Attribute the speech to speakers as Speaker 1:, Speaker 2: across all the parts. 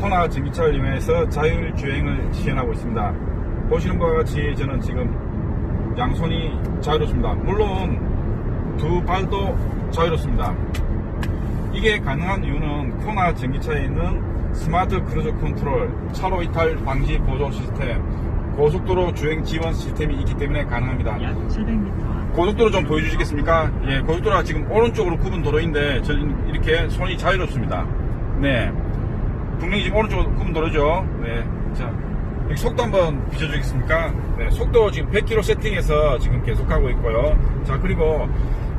Speaker 1: 코나 전기차를 이용해서 자율주행을 시연하고 있습니다. 보시는 바와 같이 저는 지금 양손이 자유롭습니다. 물론 두 발도 자유롭습니다. 이게 가능한 이유는 코나 전기차에 있는 스마트 크루즈 컨트롤, 차로 이탈 방지 보조 시스템, 고속도로 주행 지원 시스템이 있기 때문에 가능합니다.
Speaker 2: 약 700m
Speaker 1: 고속도로 좀 보여주시겠습니까? 예, 고속도로가 지금 오른쪽으로 굽은 도로인데 저는 이렇게 손이 자유롭습니다. 네. 분명히 지금 오른쪽으로 굽은 도로죠. 네. 자, 여기 속도 한번 비춰주겠습니까? 네, 속도 지금 100km 세팅해서 지금 계속하고 있고요. 자, 그리고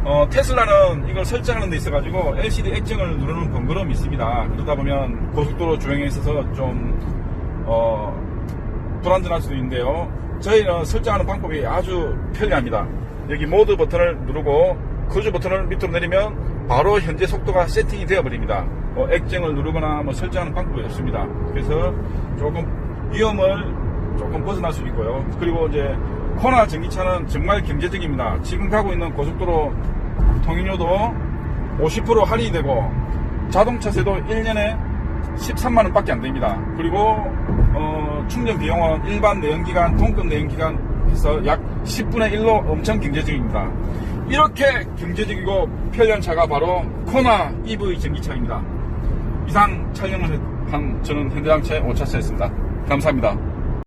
Speaker 1: 어, 테슬라는 이걸 설정하는 데 있어가지고 LCD 액정을 누르는 번거로움이 있습니다. 그러다 보면 고속도로 주행에 있어서 좀, 어, 불안전할 수도 있는데요. 저희는 설정하는 방법이 아주 편리합니다. 여기 모드 버튼을 누르고 크루즈 버튼을 밑으로 내리면 바로 현재 속도가 세팅이 되어 버립니다. 뭐 액정을 누르거나 뭐 설정하는 방법이 없습니다. 그래서 조금 위험을 조금 벗어날 수 있고요. 그리고 이제 코나 전기차는 정말 경제적입니다. 지금 가고 있는 고속도로 통행료도 50% 할인이 되고 자동차세도 1년에 13만 원 밖에 안 됩니다. 그리고 어, 충전 비용은 일반 내연기관, 통급 내연기관 해서 약 10분의 1로 엄청 경제적입니다. 이렇게 경제적이고 편리한 차가 바로 코나 EV 전기차입니다. 이상 촬영을 한 저는 현대장체 오차스였습니다. 감사합니다.